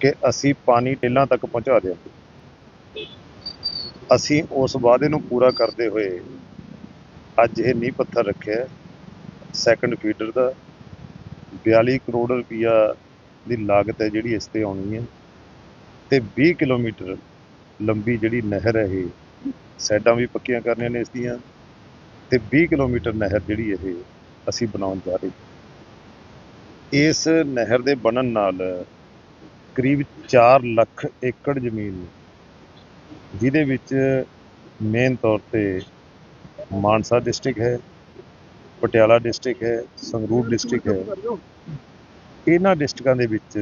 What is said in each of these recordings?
ਕਿ ਅਸੀਂ ਪਾਣੀ ਟੇਲਾਂ ਤੱਕ ਪਹੁੰਚਾ ਦਿਆਂਗੇ। ਅਸੀਂ ਉਸ ਵਾਅਦੇ ਨੂੰ ਪੂਰਾ ਕਰਦੇ ਹੋਏ ਅੱਜ ਇਹ ਨੀਂਹ ਪੱਥਰ ਰੱਖਿਆ ਹੈ। ਸੈਕੰਡ ਫੀਡਰ ਦਾ 42 ਕਰੋੜ ਰੁਪਈਆ ਦੀ ਲਾਗਤ ਹੈ ਜਿਹੜੀ ਇਸ ਤੇ ਆਉਣੀ ਹੈ। ਤੇ 20 ਕਿਲੋਮੀਟਰ ਲੰਬੀ ਜਿਹੜੀ ਨਹਿਰ ਹੈ ਇਹ, ਸਾਈਡਾਂ ਵੀ ਪੱਕੀਆਂ ਕਰਨੀਆਂ ਨੇ ਇਸ ਦੀਆਂ। ਤੇ 20 ਕਿਲੋਮੀਟਰ ਨਹਿਰ ਜਿਹੜੀ ਇਹ ਅਸੀਂ ਬਣਾਉਣ ਜਾ ਰਹੇ ਇਸ ਨਹਿਰ ਦੇ ਬਣਨ ਨਾਲ ਕਰੀਬ 4 ਲੱਖ ਏਕੜ ਜ਼ਮੀਨ ਜਿਹਦੇ ਵਿੱਚ ਮੇਨ ਤੌਰ ਤੇ ਮਾਨਸਾ ਡਿਸਟ੍ਰਿਕਟ ਹੈ, ਪਟਿਆਲਾ ਡਿਸਟ੍ਰਿਕਟ ਹੈ, ਸੰਗਰੂਰ ਡਿਸਟ੍ਰਿਕਟ ਹੈ। ਇਹਨਾਂ ਡਿਸਟ੍ਰਿਕਾਂ ਦੇ ਵਿੱਚ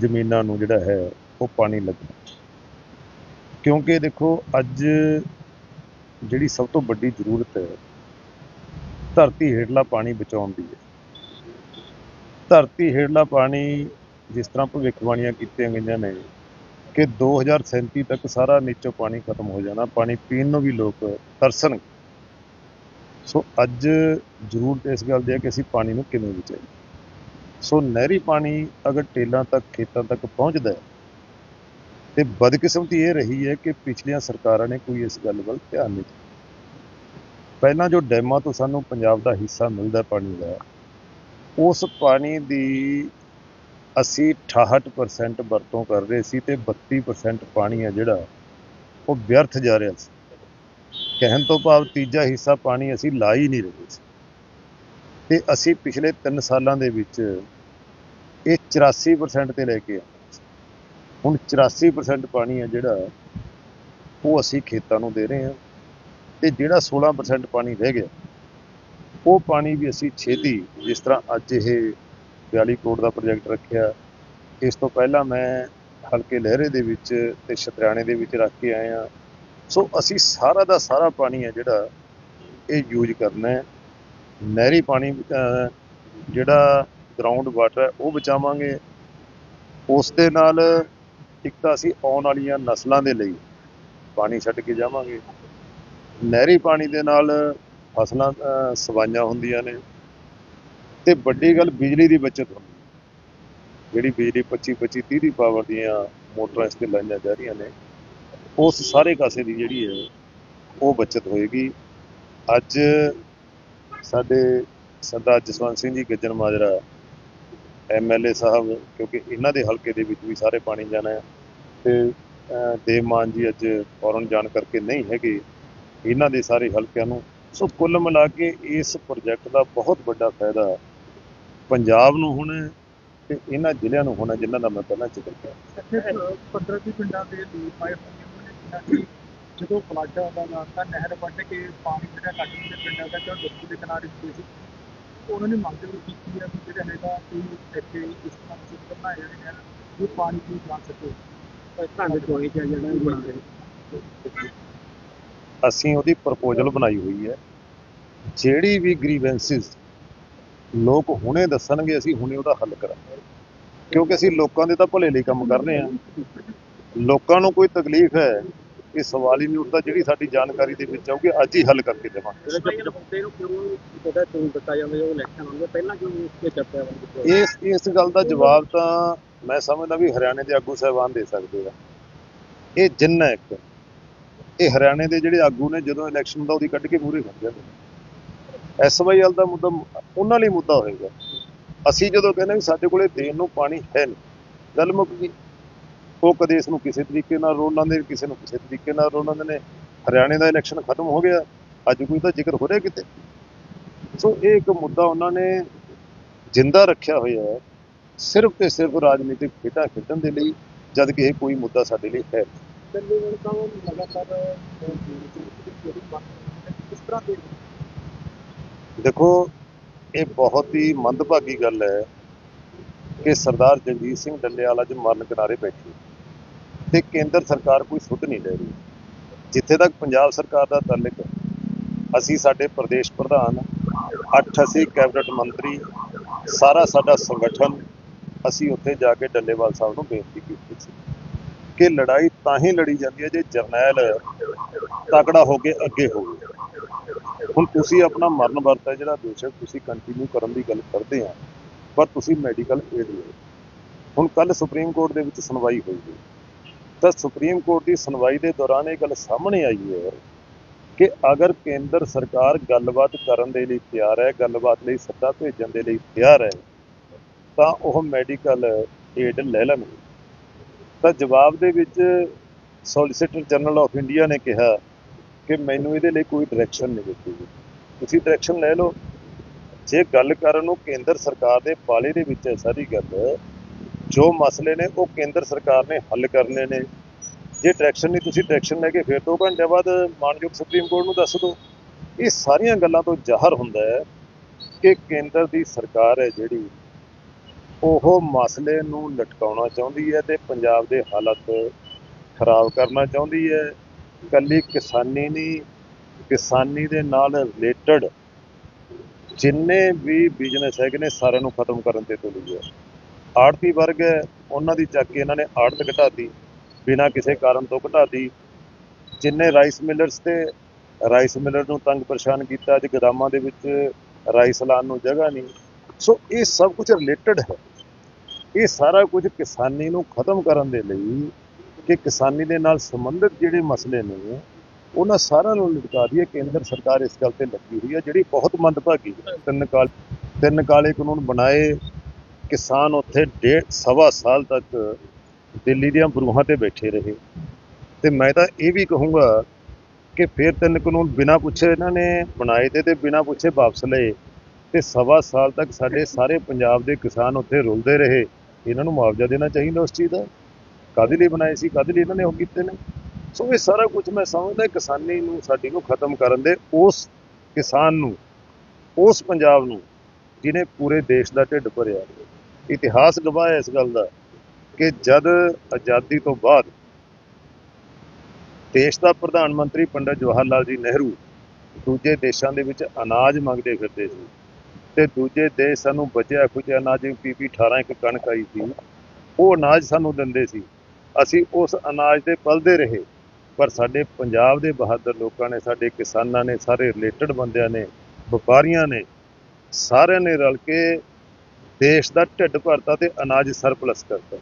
ਜ਼ਮੀਨਾਂ ਨੂੰ ਜਿਹੜਾ ਹੈ, ਉਹ ਪਾਣੀ ਲੱਗਣਾ ਕਿਉਂਕਿ ਦੇਖੋ, ਅੱਜ ਜਿਹੜੀ ਸਭ ਤੋਂ ਵੱਡੀ ਜ਼ਰੂਰਤ ਹੈ, ਧਰਤੀ ਹੇਠਲਾ ਪਾਣੀ ਬਚਾਉਣ ਦੀ ਹੈ। ਧਰਤੀ ਹੇਠਲਾ ਪਾਣੀ ਜਿਸ ਤਰ੍ਹਾਂ ਭਵਿੱਖਬਾਣੀਆਂ ਕੀਤੀਆਂ ਗਈਆਂ ਨੇ, ਕਿ 2037 ਤੱਕ ਸਾਰਾ ਨੀਚੋਂ ਪਾਣੀ ਖਤਮ ਹੋ ਜਾਣਾ, ਪਾਣੀ ਪੀਣ ਨੂੰ ਵੀ ਲੋਕ ਤਰਸਣਗੇ ਸੋ ਅੱਜ ਜ਼ਰੂਰਤ ਇਸ ਗੱਲ ਦੀ ਹੈ ਕਿ ਅਸੀਂ ਪਾਣੀ ਨੂੰ ਕਿਵੇਂ ਬਚਾਈਏ। ਸੋ ਨਹਿਰੀ ਪਾਣੀ ਅਗਰ ਟੇਲਾਂ ਤੱਕ, ਖੇਤਾਂ ਤੱਕ ਪਹੁੰਚਦਾ ਹੈ, ਤੇ ਬਦਕਿਸਮਤੀ ਇਹ ਰਹੀ ਹੈ ਕਿ ਪਿਛਲੀਆਂ ਸਰਕਾਰਾਂ ਨੇ ਕੋਈ ਇਸ ਗੱਲ ਵੱਲ ਧਿਆਨ ਨਹੀਂ ਦਿੱਤਾ। ਪਹਿਲਾਂ ਜੋ ਡੈਮਾਂ ਤੋਂ ਸਾਨੂੰ ਪੰਜਾਬ ਦਾ ਹਿੱਸਾ ਮਿਲਦਾ ਪਾਣੀ ਦਾ, ਉਸ ਪਾਣੀ ਦੀ ਅਸੀਂ 68% ਵਰਤੋਂ ਕਰ ਰਹੇ ਸੀ ਤੇ 32% ਪਾਣੀ ਆ ਜਿਹੜਾ, ਉਹ ਵਿਅਰਥ ਜਾ ਰਿਹਾ ਸੀ। ਕਹਿਣ ਤੋਂ ਭਾਵ ਤੀਜਾ ਹਿੱਸਾ ਪਾਣੀ ਅਸੀਂ ਲਾ ਹੀ ਨਹੀਂ ਰਹੇ ਸੀ। ਤੇ ਅਸੀਂ ਪਿਛਲੇ 3 ਸਾਲਾਂ ਦੇ ਵਿੱਚ ਇਹ 84% ਤੇ ਲੈ ਕੇ ਆਏ ਹੁਣ 84% ਪਾਣੀ ਆ ਜਿਹੜਾ, ਉਹ ਅਸੀਂ ਖੇਤਾਂ ਨੂੰ ਦੇ ਰਹੇ ਹਾਂ। ਤੇ ਜਿਹੜਾ 16% ਪਾਣੀ ਰਹਿ ਗਿਆ, ਉਹ ਪਾਣੀ ਵੀ ਅਸੀਂ ਛੇਤੀ, ਜਿਸ ਤਰ੍ਹਾਂ ਅੱਜ ਇਹ 42 ਕਰੋੜ ਦਾ ਪ੍ਰੋਜੈਕਟ ਰੱਖਿਆ। ਇਸ ਤੋਂ ਪਹਿਲਾਂ ਮੈਂ ਹਲਕੇ ਲਹਿਰੇ ਦੇ ਵਿੱਚ ਤੇ ਸ਼ਤਰਾਣੇ ਦੇ ਵਿੱਚ ਰੱਖ ਕੇ ਆਏ ਆ ਸੋ ਅਸੀਂ ਸਾਰਾ ਦਾ ਸਾਰਾ ਪਾਣੀ ਹੈ ਜਿਹੜਾ ਇਹ ਯੂਜ਼ ਕਰਨਾ ਹੈ। ਨਹਿਰੀ ਪਾਣੀ ਜਿਹੜਾ ਗਰਾਊਂਡ ਵਾਟਰ ਹੈ, ਉਹ ਬਚਾਵਾਂਗੇ। ਉਸ ਦੇ ਨਾਲ ਇੱਕ ਤਾਂ ਅਸੀਂ ਆਉਣ ਵਾਲੀਆਂ ਨਸਲਾਂ ਦੇ ਲਈ ਪਾਣੀ ਛੱਡ ਕੇ ਜਾਵਾਂਗੇ। ਨਹਿਰੀ ਪਾਣੀ ਦੇ ਨਾਲ ਫਸਲਾਂ ਸਵਾਈਆਂ ਹੁੰਦੀਆਂ ਨੇ। ਤੇ ਵੱਡੀ ਗੱਲ ਬਿਜਲੀ ਦੀ ਬਚਤ ਹੁੰਦੀ ਜਿਹੜੀ ਬਿਜਲੀ 25 25 30 ਦੀ ਪਾਵਰ ਦੀਆਂ ਮੋਟਰਾਂ ਇਸ ਤੇ ਲਾਈਆਂ ਜਾ ਰਹੀਆਂ ਨੇ ਉਸ ਸਾਰੇ ਕਾਸੇ ਦੀ ਜਿਹੜੀ ਹੈ ਉਹ ਬਚਤ ਹੋਏਗੀ। ਅੱਜ ਸਾਡੇ ਸਰਦਾਰ ਜਸਵੰਤ ਸਿੰਘ ਜੀ ਗੱਜਣ ਮਾਜਰਾ ਐਮਐਲਏ ਸਾਹਿਬ ਕਿਉਂਕਿ ਇਹਨਾਂ ਦੇ ਹਲਕੇ ਦੇ ਵਿੱਚ ਵੀ ਸਾਰੇ ਪਾਣੀ ਜਾਣਾ ਹੈ ਤੇ ਅਹ, ਦੇਵ ਮਾਨ ਜੀ ਅੱਜ ਫੌਰਨ ਜਾਣ ਕਰਕੇ ਨਹੀਂ ਹੈਗੇ ਇਹਨਾਂ ਦੇ ਸਾਰੇ ਹਲਕਿਆਂ ਨੂੰ। ਸੋ ਕੁੱਲ ਮਿਲਾ ਕੇ ਇਸ ਪ੍ਰੋਜੈਕਟ ਦਾ ਬਹੁਤ ਵੱਡਾ ਫਾਇਦਾ ਪੰਜਾਬ ਨੂੰ ਹੋਣਾ ਤੇ ਇਹਨਾਂ ਜ਼ਿਲ੍ਹਿਆਂ ਨੂੰ ਹੋਣਾ ਜਿਨ੍ਹਾਂ ਦਾ ਮੈਂ ਪਹਿਲਾਂ ਜ਼ਿਕਰ ਕੀਤਾ। ਇੱਥੇ 15 ਦੀ ਪਿੰਡਾਂ ਦੇ ਲੋਕ ਪਾਏ ਹੋਏ ਨੇ ਜਿਨ੍ਹਾਂ ਦੀ ਜਦੋਂ ਫਲੱਡ ਆਉਂਦਾ ਨਾ ਤਾਂ ਨਹਿਰ ਵੱਢ ਕੇ ਪਾਣੀ ਜਿਹੜਾ ਕੱਢ ਕੇ ਪਿੰਡਾਂ ਦਾ ਜੋ ਡੁੱਬੂ ਦੇ ਕਿਨਾਰੇ ਸੀ ਸੀ ਉਹਨਾਂ ਨੇ ਮੰਗ ਵੀ ਕੀਤੀ ਹੈ ਵੀ ਜਿਹੜਾ ਹੈਗਾ ਕੋਈ ਇੱਥੇ ਇਸ ਤਰ੍ਹਾਂ ਦੇ ਬਣਾਏ ਜਾਣੇ ਨੇ ਜੋ ਪਾਣੀ ਦੀ ਜਾ ਸਕੇ। ਤਾਂ ਧੰਨ ਕੋਈ ਜਿਹੜਾ ਬਣਾ ਰਹੇ ਅਸੀਂ ਉਹਦੀ ਪ੍ਰਪੋਜ਼ਲ ਬਣਾਈ ਹੋਈ ਹੈ। ਜਿਹੜੀ ਵੀ ਗ੍ਰੀਵੈਂਸਿਸ ਲੋਕ ਹੁਣੇ ਦੱਸਣਗੇ ਅਸੀਂ ਹੁਣੇ ਉਹਦਾ ਹੱਲ ਕਰਾਂਗੇ। ਕਿਉਂਕਿ ਅਸੀਂ ਲੋਕਾਂ ਦੇ ਤਾਂ ਭਲੇ ਲਈ ਕੰਮ ਕਰ ਰਹੇ ਹਾਂ। ਲੋਕਾਂ ਨੂੰ ਕੋਈ ਤਕਲੀਫ ਹੈ ਇਹ ਸਵਾਲ ਹੀ ਨਹੀਂ ਉੱਠਦਾ ਜਿਹੜੀ ਸਾਡੀ ਜਾਣਕਾਰੀ ਦੇ ਵਿੱਚ ਆਊਗੀ ਅੱਜ ਹੀ ਹੱਲ ਕਰਕੇ ਦੇਵਾਂਗੇ। ਇਸ ਇਸ ਗੱਲ ਦਾ ਜਵਾਬ ਤਾਂ ਮੈਂ ਸਮਝਦਾ ਵੀ ਹਰਿਆਣੇ ਦੇ ਆਗੂ ਸਾਹਿਬਾਨ ਦੇ ਸਕਦੇ ਆ। ਇਹ ਜਿੰਨ ਇੱਕ ਇਹ ਹਰਿਆਣੇ ਦੇ ਜਿਹੜੇ ਆਗੂ ਨੇ ਜਦੋਂ ਇਲੈਕਸ਼ਨ ਦਾ ਉਹਦੀ ਕੱਢ ਕੇ ਮੂਹਰੇ ਹੋ ਜਾਂਦੇ ਐਸਵਾਈਐਲ ਦਾ ਮੁੱਦਾ, ਉਹਨਾਂ ਲਈ ਮੁੱਦਾ ਹੋਏਗਾ। ਅਸੀਂ ਜਦੋਂ ਕਹਿੰਦੇ ਵੀ ਸਾਡੇ ਕੋਲੇ ਦੇਣ ਨੂੰ ਪਾਣੀ ਹੈ ਨਹੀਂ, ਗੱਲ ਮੁੱਕ ਗਈ। ਉਹ ਕਦੇ ਇਸ ਨੂੰ ਕਿਸੇ ਤਰੀਕੇ ਨਾਲ ਰੋਲ ਲਾਉਂਦੇ ਕਿਸੇ ਨੂੰ ਕਿਸੇ ਤਰੀਕੇ ਨਾਲ ਰੋਲ ਲਾਉਂਦੇ ਨੇ ਹਰਿਆਣੇ ਦਾ ਇਲੈਕਸ਼ਨ ਖਤਮ ਹੋ ਗਿਆ, ਅੱਜ ਕੋਈ ਤਾਂ ਜ਼ਿਕਰ ਹੋ ਰਿਹਾ ਕਿਤੇ? ਸੋ ਇਹ ਇੱਕ ਮੁੱਦਾ ਉਹਨਾਂ ਨੇ ਜਿੰਦਾ ਰੱਖਿਆ ਹੋਇਆ ਹੈ, ਸਿਰਫ ਤੇ ਸਿਰਫ ਰਾਜਨੀਤਿਕ ਖੇਡਾਂ ਖੇਡਣ ਦੇ ਲਈ, ਜਦ ਕਿ ਇਹ ਕੋਈ ਮੁੱਦਾ ਸਾਡੇ ਲਈ ਹੈ ਨਹੀਂ। ਲਗਾਤਾਰ ਕਿਸ ਤਰ੍ਹਾਂ ਦੇ ਦੇਖੋ, ਇਹ ਬਹੁਤ ਹੀ ਮੰਦਭਾਗੀ ਗੱਲ ਹੈ ਕਿ ਸਰਦਾਰ ਜਗਜੀਤ ਸਿੰਘ ਡੱਲੇਵਾਲ ਅੱਜ ਮਰਨ ਕਿਨਾਰੇ ਬੈਠੇ ਤੇ ਕੇਂਦਰ ਸਰਕਾਰ ਕੋਈ ਸੁੱਧ ਨਹੀਂ ਲੈ ਰਹੀ। ਜਿੱਥੇ ਤੱਕ ਪੰਜਾਬ ਸਰਕਾਰ ਦਾ ਤਾਲੁਕ ਅਸੀਂ ਸਾਡੇ ਪ੍ਰਦੇਸ਼ ਪ੍ਰਧਾਨ, ਅੱਠ ਅਸੀਂ ਕੈਬਨਿਟ ਮੰਤਰੀ, ਸਾਰਾ ਸਾਡਾ ਸੰਗਠਨ, ਅਸੀਂ ਉੱਥੇ ਜਾ ਕੇ ਡੱਲੇਵਾਲ ਸਾਹਿਬ ਨੂੰ ਬੇਨਤੀ ਕੀਤੀ ਸੀ ਕਿ ਲੜਾਈ ਤਾਂ ਹੀ ਲੜੀ ਜਾਂਦੀ ਹੈ ਜੇ ਜਰਨੈਲ ਤਕੜਾ ਹੋ ਕੇ ਅੱਗੇ ਹੋਵੇ। ਹੁਣ ਤੁਸੀਂ ਆਪਣਾ ਮਰਨ ਵਰਤ ਹੈ ਜਿਹੜਾ ਬੇਸ਼ੱਕ ਤੁਸੀਂ ਕੰਟੀਨਿਊ ਕਰਨ ਦੀ ਗੱਲ ਕਰਦੇ ਆ, ਪਰ ਤੁਸੀਂ ਮੈਡੀਕਲ ਏਡ ਲਓ। ਹੁਣ ਕੱਲ ਸੁਪਰੀਮ ਕੋਰਟ ਦੇ ਵਿੱਚ ਸੁਣਵਾਈ ਹੋਈ ਹੈ। ਤਾਂ ਸੁਪਰੀਮ ਕੋਰਟ ਦੀ ਸੁਣਵਾਈ ਦੇ ਦੌਰਾਨ ਇਹ ਗੱਲ ਸਾਹਮਣੇ ਆਈ ਹੈ ਕਿ ਅਗਰ ਕੇਂਦਰ ਸਰਕਾਰ ਗੱਲਬਾਤ ਕਰਨ ਦੇ ਲਈ ਤਿਆਰ ਹੈ, ਗੱਲਬਾਤ ਲਈ ਸੱਦਾ ਭੇਜਣ ਦੇ ਲਈ ਤਿਆਰ ਹੈ, ਤਾਂ ਉਹ ਮੈਡੀਕਲ ਏਡ ਲੈ ਲੈਣ ਤਾਂ ਜਵਾਬ ਦੇ ਵਿੱਚ ਸੋਲਿਸਿਟਰ ਜਨਰਲ ਆਫ ਇੰਡੀਆ ਨੇ ਕਿਹਾ ਕਿ ਮੈਨੂੰ ਇਹਦੇ ਲਈ ਕੋਈ ਡਾਇਰੈਕਸ਼ਨ ਨਹੀਂ ਦਿੱਤੀ ਗਈ। ਤੁਸੀਂ ਡਾਇਰੈਕਸ਼ਨ ਲੈ ਲਓ। ਜੇ ਗੱਲ ਕਰਨ ਨੂੰ ਕੇਂਦਰ ਸਰਕਾਰ ਦੇ ਪਾਲੇ ਦੇ ਵਿੱਚ ਹੈ ਸਾਰੀ ਗੱਲ, ਜੋ ਮਸਲੇ ਨੇ ਉਹ ਕੇਂਦਰ ਸਰਕਾਰ ਨੇ ਹੱਲ ਕਰਨੇ ਨੇ। ਜੇ ਡਾਇਰੈਕਸ਼ਨ ਨਹੀਂ, ਤੁਸੀਂ ਡਾਇਰੈਕਸ਼ਨ ਲੈ ਕੇ ਫਿਰ ਦੋ ਘੰਟੇ ਬਾਅਦ ਮਾਨਯੋਗ ਸੁਪਰੀਮ ਕੋਰਟ ਨੂੰ ਦੱਸ ਦਿਓ। ਇਹ ਸਾਰੀਆਂ ਗੱਲਾਂ ਤੋਂ ਜ਼ਾਹਰ ਹੁੰਦਾ ਹੈ ਕਿ ਕੇਂਦਰ ਦੀ ਸਰਕਾਰ ਹੈ ਜਿਹੜੀ, ਉਹ ਮਸਲੇ ਨੂੰ ਲਟਕਾਉਣਾ ਚਾਹੁੰਦੀ ਹੈ ਤੇ ਪੰਜਾਬ ਦੇ ਹਾਲਤ ਖਰਾਬ ਕਰਨਾ ਚਾਹੁੰਦੀ ਹੈ। ਕੱਲੀ ਕਿਸਾਨੀ ਨਹੀਂ, ਕਿਸਾਨੀ ਦੇ ਨਾਲ ਰਿਲੇਟਡ ਜਿੰਨੇ ਵੀ ਬਿਜ਼ਨਸ ਹੈਗੇ ਨੇ ਸਾਰਿਆਂ ਨੂੰ ਖਤਮ ਕਰਨ ਤੇ ਤੁਲੀ ਹੈ। ਆੜਤੀ ਵਰਗ ਹੈ, ਉਹਨਾਂ ਦੀ ਚੱਕ ਕੇ ਇਹਨਾਂ ਨੇ ਆੜਤ ਘਟਾਤੀ, ਬਿਨਾਂ ਕਿਸੇ ਕਾਰਨ ਤੋਂ ਘਟਾਤੀ। ਜਿੰਨੇ ਰਾਈਸ ਮਿਲਰਸ ਤੇ ਰਾਈਸ ਮਿਲਰ ਨੂੰ ਤੰਗ ਪਰੇਸ਼ਾਨ ਕੀਤਾ, ਅੱਜ ਗਦਾਮਾਂ ਦੇ ਵਿੱਚ ਰਾਈਸ ਲਾਉਣ ਨੂੰ ਜਗ੍ਹਾ ਨਹੀਂ। ਸੋ ਇਹ ਸਭ ਕੁਝ ਰਿਲੇਟਡ ਹੈ। ਇਹ ਸਾਰਾ ਕੁਝ ਕਿਸਾਨੀ ਨੂੰ ਖਤਮ ਕਰਨ ਦੇ ਲਈ ਕਿ ਕਿਸਾਨੀ ਦੇ ਨਾਲ ਸੰਬੰਧਿਤ ਜਿਹੜੇ ਮਸਲੇ ਨੇ, ਉਹਨਾਂ ਸਾਰਿਆਂ ਨੂੰ ਲਟਕਾ ਦਈਏ ਕੇਂਦਰ ਸਰਕਾਰ ਇਸ ਗੱਲ ਤੇ ਲੱਗੀ ਹੋਈ ਹੈ, ਜਿਹੜੀ ਬਹੁਤ ਮੰਦਭਾਗੀ ਹੈ। ਤਿੰਨ ਕਾਲ, ਤਿੰਨ ਕਾਲੇ ਕਾਨੂੰਨ ਬਣਾਏ, ਕਿਸਾਨ ਉੱਥੇ ਡੇਢ ਸਵਾ ਸਾਲ ਤੱਕ ਦਿੱਲੀ ਦੀਆਂ ਬਰੂਹਾਂ ਤੇ ਬੈਠੇ ਰਹੇ। ਤੇ ਮੈਂ ਤਾਂ ਇਹ ਵੀ ਕਹੂੰਗਾ ਕਿ ਫਿਰ ਤਿੰਨ ਕਾਨੂੰਨ ਬਿਨਾਂ ਪੁੱਛੇ ਇਹਨਾਂ ਨੇ ਬਣਾਏ ਤੇ ਤੇ ਬਿਨਾਂ ਪੁੱਛੇ ਵਾਪਸ ਲਏ। ਤੇ ਸਵਾ ਸਾਲ ਤੱਕ ਸਾਡੇ ਸਾਰੇ ਪੰਜਾਬ ਦੇ ਕਿਸਾਨ ਉੱਥੇ ਰੁਲਦੇ ਰਹੇ। ਇਹਨਾਂ ਨੂੰ ਮੁਆਵਜ਼ਾ ਦੇਣਾ ਚਾਹੀਦਾ ਉਸ ਚੀਜ਼ ਦਾ। ਕਾਹਦੇ ਲਈ ਬਣਾਏ ਸੀ, ਕਾਹਦੇ ਲਈ ਇਹਨਾਂ ਨੇ ਉਹ ਕੀਤੇ ਨੇ? ਸੋ ਇਹ ਸਾਰਾ ਕੁਝ ਮੈਂ ਸਮਝਦਾ ਕਿਸਾਨੀ ਨੂੰ, ਸਾਡੀ ਨੂੰ ਖਤਮ ਕਰਨ ਦੇ, ਉਸ ਕਿਸਾਨ ਨੂੰ, ਉਸ ਪੰਜਾਬ ਨੂੰ, ਜਿਹਨੇ ਪੂਰੇ ਦੇਸ਼ ਦਾ ਢਿੱਡ ਭਰਿਆ। ਇਤਿਹਾਸ ਗਵਾਹ ਹੈ ਇਸ ਗੱਲ ਦਾ ਕਿ ਜਦ ਆਜ਼ਾਦੀ ਤੋਂ ਬਾਅਦ ਦੇਸ਼ ਦਾ ਪ੍ਰਧਾਨ ਮੰਤਰੀ ਪੰਡਤ ਜਵਾਹਰ ਲਾਲ ਜੀ ਨਹਿਰੂ ਦੂਜੇ ਦੇਸ਼ਾਂ ਦੇ ਵਿੱਚ ਅਨਾਜ ਮੰਗਦੇ ਫਿਰਦੇ ਸੀ ਤੇ ਦੂਜੇ ਦੇਸ਼ ਸਾਨੂੰ ਬਚਿਆ ਖੁਚਿਆ ਅਨਾਜ ਜਿਵੇਂ ਪੀਪੀ 18 ਇੱਕ ਕਣਕ ਆਈ ਸੀ, ਉਹ ਅਨਾਜ ਸਾਨੂੰ ਦਿੰਦੇ ਸੀ। ਅਸੀਂ ਉਸ ਅਨਾਜ ਤੇ ਪਲਦੇ ਰਹੇ। ਪਰ ਸਾਡੇ ਪੰਜਾਬ ਦੇ ਬਹਾਦਰ ਲੋਕਾਂ ਨੇ, ਸਾਡੇ ਕਿਸਾਨਾਂ ਨੇ, ਸਾਰੇ ਰਿਲੇਟਡ ਬੰਦਿਆਂ ਨੇ, ਵਪਾਰੀਆਂ ਨੇ, ਸਾਰਿਆਂ ਨੇ ਰਲ ਕੇ ਦੇਸ਼ ਦਾ ਢਿੱਡ ਭਰਤਾ ਤੇ ਅਨਾਜ ਸਰਪਲਸ ਕਰਤਾ।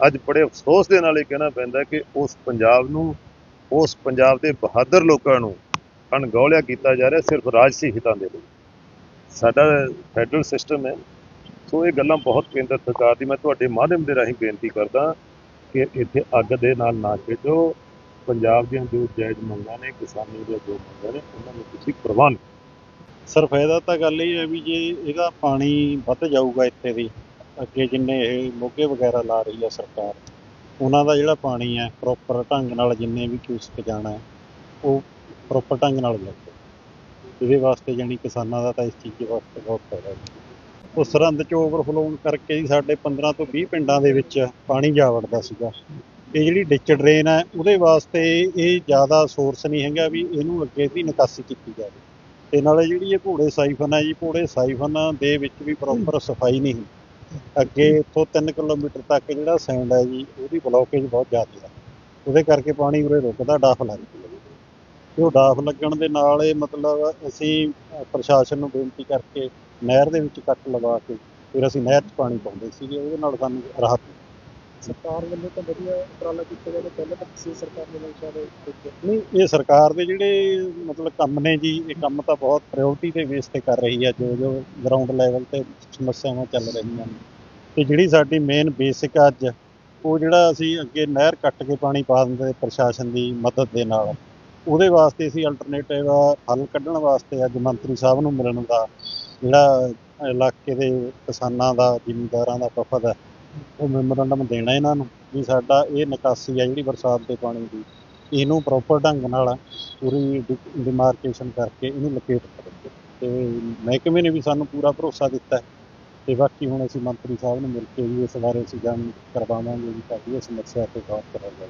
ਅੱਜ ਬੜੇ ਅਫਸੋਸ ਦੇ ਨਾਲ ਇਹ ਕਹਿਣਾ ਪੈਂਦਾ ਕਿ ਉਸ ਪੰਜਾਬ ਨੂੰ, ਉਸ ਪੰਜਾਬ ਦੇ ਬਹਾਦਰ ਲੋਕਾਂ ਨੂੰ ਅਣਗੌਲਿਆ ਕੀਤਾ ਜਾ ਰਿਹਾ ਸਿਰਫ ਰਾਜਸੀ ਹਿੱਤਾਂ ਦੇ ਲਈ। ਸਾਡਾ ਫੈਡਰਲ ਸਿਸਟਮ ਹੈ। ਸੋ ਇਹ ਗੱਲਾਂ ਬਹੁਤ ਕੇਂਦਰ ਸਰਕਾਰ ਦੀ। ਮੈਂ ਤੁਹਾਡੇ ਮਾਧਿਅਮ ਦੇ ਰਾਹੀਂ ਬੇਨਤੀ ਕਰਦਾ ਕਿ ਇੱਥੇ ਅੱਗ ਦੇ ਨਾਲ ਨਾ ਖੇਡੋ। ਪੰਜਾਬ ਦੀਆਂ ਜੋ ਜਾਇਜ਼ ਮੰਗਾਂ ਨੇ, ਕਿਸਾਨੀ ਦੀਆਂ ਜੋ ਮੰਗਾਂ ਨੇ, ਉਹਨਾਂ ਨੂੰ ਤੁਸੀਂ ਪ੍ਰਵਾਨ ਸਰ, ਫਾਇਦਾ ਤਾਂ ਗੱਲ ਇਹ ਹੈ ਵੀ ਜੇ ਇਹਦਾ ਪਾਣੀ ਵੱਧ ਜਾਊਗਾ ਇੱਥੇ ਦੀ ਅੱਗੇ ਜਿੰਨੇ ਇਹ ਮੋਗੇ ਵਗੈਰਾ ਲਾ ਰਹੀ ਹੈ ਸਰਕਾਰ, ਉਹਨਾਂ ਦਾ ਜਿਹੜਾ ਪਾਣੀ ਹੈ ਪ੍ਰੋਪਰ ਢੰਗ ਨਾਲ ਜਿੰਨੇ ਵੀ ਕਿਊਸਕ ਜਾਣਾ ਹੈ, ਉਹ ਪ੍ਰੋਪਰ ਢੰਗ ਨਾਲ ਜਾਵੇ ਇਹਦੇ ਵਾਸਤੇ ਜਾਨੀ ਕਿਸਾਨਾਂ ਦਾ ਤਾਂ ਇਸ ਚੀਜ਼ ਦੇ ਵਾਸਤੇ ਬਹੁਤ ਫਾਇਦਾ ਹੈ। ਉਹ ਸਰਹੰਦ ਚ ਓਵਰਫਲੋ ਕਰਕੇ ਜੀ ਸਾਡੇ 15 ਤੋਂ 20 ਪਿੰਡਾਂ ਦੇ ਵਿੱਚ ਪਾਣੀ ਜਾ ਵੜਦਾ ਸੀਗਾ। ਇਹ ਜਿਹੜੀ ਡਿਚ ਡਰੇਨ ਹੈ, ਉਹਦੇ ਵਾਸਤੇ ਇਹ ਜ਼ਿਆਦਾ ਸੋਰਸ ਨਹੀਂ ਹੈਗਾ ਵੀ ਇਹਨੂੰ ਅੱਗੇ ਦੀ ਨਿਕਾਸੀ ਕੀਤੀ ਜਾਵੇ। ਤੇ ਨਾਲੇ ਜਿਹੜੀ ਇਹ ਘੋੜੇ ਸਾਈਫਨ ਹੈ ਜੀ, ਘੋੜੇ ਸਾਈਫਨ ਦੇ ਵਿੱਚ ਵੀ ਪ੍ਰੋਪਰ ਸਫ਼ਾਈ ਨਹੀਂ ਅੱਗੇ ਇੱਥੋਂ 3 ਕਿਲੋਮੀਟਰ ਤੱਕ ਜਿਹੜਾ ਸੈਂਡ ਹੈ ਜੀ, ਉਹਦੀ ਬਲੋਕੇਜ ਬਹੁਤ ਜ਼ਿਆਦਾ ਹੈ। ਉਹਦੇ ਕਰਕੇ ਪਾਣੀ ਉਰੇ ਰੁਕਦਾ, ਡਾਫ ਲੱਗਦੀ ਹੈ ਤੇ ਉਹ ਡਾਫ ਲੱਗਣ ਦੇ ਨਾਲ ਇਹ ਮਤਲਬ ਅਸੀਂ ਪ੍ਰਸ਼ਾਸਨ ਨੂੰ ਬੇਨਤੀ ਕਰਕੇ ਨਹਿਰ ਦੇ ਵਿੱਚ ਕੱਟ ਲਗਾ ਕੇ ਫਿਰ ਅਸੀਂ ਨਹਿਰ 'ਚ ਪਾਣੀ ਪਾਉਂਦੇ ਸੀਗੇ ਉਹਦੇ ਨਾਲ ਸਾਨੂੰ ਰਾਹਤ ਮਿਲੀ। ਸਰਕਾਰ ਵੱਲੋਂ ਤਾਂ ਵਧੀਆ ਉਪਰਾਲਾ ਕੀਤਾ ਜਾਂਦਾ ਪਹਿਲਾਂ ਤਾਂ ਕਿਸੇ ਸਰਕਾਰ ਨੇ ਨਹੀਂ ਸ਼ਾਇਦ ਨਹੀਂ ਇਹ ਸਰਕਾਰ ਦੇ ਜਿਹੜੇ ਮਤਲਬ ਕੰਮ ਨੇ ਜੀ ਇਹ ਕੰਮ ਤਾਂ ਬਹੁਤ ਪ੍ਰਾਇੋਰਟੀ ਦੇ ਬੇਸ ਤੇ ਕਰ ਰਹੀ ਹੈ ਜੋ ਜੋ ਗਰਾਊਂਡ ਲੈਵਲ ਤੇ ਸਮੱਸਿਆਵਾਂ ਚੱਲ ਰਹੀਆਂ ਨੇ ਤੇ ਜਿਹੜੀ ਸਾਡੀ ਮੇਨ ਬੇਸਿਕ ਅੱਜ ਉਹ ਜਿਹੜਾ ਅਸੀਂ ਅੱਗੇ ਨਹਿਰ ਕੱਟ ਕੇ ਪਾਣੀ ਪਾ ਦਿੰਦੇ ਪ੍ਰਸ਼ਾਸਨ ਦੀ ਮਦਦ ਦੇ ਨਾਲ ਉਹਦੇ ਵਾਸਤੇ ਅਸੀਂ ਅਲਟਰਨੇਟਿਵ ਹੱਲ ਕੱਢਣ ਵਾਸਤੇ ਅੱਜ ਮੰਤਰੀ ਸਾਹਿਬ ਨੂੰ ਮਿਲਣ ਦਾ ਜਿਹੜਾ ਇਲਾਕੇ ਦੇ ਕਿਸਾਨਾਂ ਦਾ, ਜ਼ਿਮੀਂਦਾਰਾਂ ਦਾ ਵਫਦ ਹੈ, ਉਹ ਮੈਮੋਰੰਡਮ ਦੇਣਾ ਇਹਨਾਂ ਨੂੰ ਵੀ ਸਾਡਾ ਇਹ ਨਿਕਾਸੀ ਆ ਜਿਹੜੀ ਬਰਸਾਤ ਦੇ ਪਾਣੀ ਦੀ, ਇਹਨੂੰ ਪ੍ਰੋਪਰ ਢੰਗ ਨਾਲ ਪੂਰੀ ਡਿਮਾਰਕੇਸ਼ਨ ਕਰਕੇ ਇਹਨੂੰ ਲੋਕੇਟ ਕਰੋ। ਤੇ ਮਹਿਕਮੇ ਨੇ ਵੀ ਸਾਨੂੰ ਪੂਰਾ ਭਰੋਸਾ ਦਿੱਤਾ ਹੈ ਤੇ ਬਾਕੀ ਹੁਣ ਅਸੀਂ ਮੰਤਰੀ ਸਾਹਿਬ ਨੂੰ ਮਿਲ ਕੇ ਵੀ ਇਸ ਬਾਰੇ ਅਸੀਂ ਜਾਣ ਕਰਵਾਵਾਂਗੇ ਵੀ ਸਾਡੀ ਇਹ ਸਮੱਸਿਆ ਤੇ ਗੌਰ ਕਰਾਂਗੇ